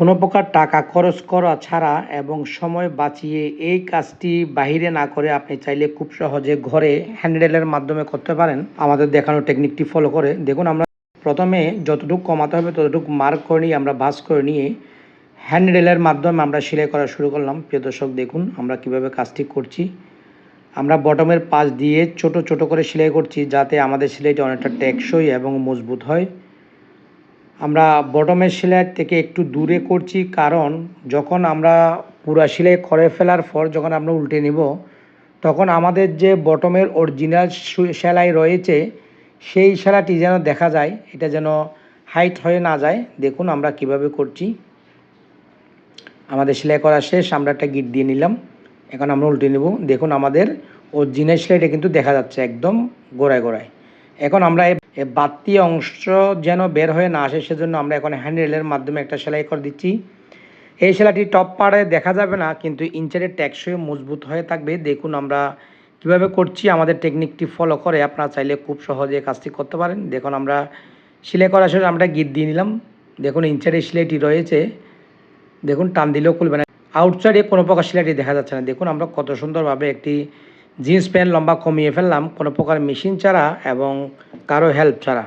কোনো প্রকার টাকা খরচ করা ছাড়া এবং সময় বাঁচিয়ে এই কাজটি বাহিরে না করে আপনি চাইলে খুব সহজে ঘরে হ্যান্ডেলের মাধ্যমে করতে পারেন। আমাদের দেখানো টেকনিকটি ফলো করে। দেখুন, আমরা প্রথমে যতটুকু কমাতে হবে ততটুকু মার্ক করে নিয়ে আমরা ভাঁজ করে নিয়ে হ্যান্ডেলের মাধ্যমে আমরা সেলাই করা শুরু করলাম। প্রিয় দর্শক, দেখুন, আমরা কীভাবে কাজটি করছি। আমরা বটমের পাশ দিয়ে ছোট ছোট করে সেলাই করছি যাতে আমাদের সেলাইটা অনেকটা টেকসই এবং মজবুত হয়। আমরা বটমের সেলাই থেকে একটু দূরে করছি, কারণ যখন আমরা পুরা সেলাই করে ফেলার পর যখন আমরা উল্টে নিব, তখন আমাদের যে বটমের অরিজিনাল সেলাই রয়েছে, সেই সেলাইটি যেন দেখা যায়, এটা যেন হাইট হয়ে না যায়। দেখুন আমরা কীভাবে করছি। আমাদের সেলাই করা শেষ, আমরা একটা গিট দিয়ে নিলাম। এখন আমরা উল্টে নেব। দেখুন আমাদের অরিজিনাল সেলাইটা কিন্তু দেখা যাচ্ছে একদম গোড়ায় গোড়ায়। এখন আমরা এ বাড়তি অংশ যেন বের হয়ে না আসে, সেজন্য আমরা এখন হ্যান্ডেলের মাধ্যমে একটা সেলাই করে দিচ্ছি। এই সেলাইটি টপ পাড়ে দেখা যাবে না, কিন্তু ইঞ্চারের ট্যাক্সই মজবুত হয়ে থাকবে। দেখুন আমরা কীভাবে করছি, আমাদের টেকনিকটি ফলো করে। আপনারা চাইলে খুব সহজে কাজটি করতে পারেন। দেখুন আমরা সেলাই করার সময় আমরা গিট দিয়ে নিলাম। দেখুন ইঞ্চারের সেলাইটি রয়েছে। দেখুন টান দিলেও খুলবে না। আউটসাইডে কোনো প্রকার সেলাইটি দেখা যাচ্ছে না। দেখুন আমরা কত সুন্দরভাবে একটি জিন্স প্যান্ট লম্বা কমিয়ে ফেললাম। কোনো প্রকার মেশিন ছাড়া এবং কারও হেল্প ছাড়া।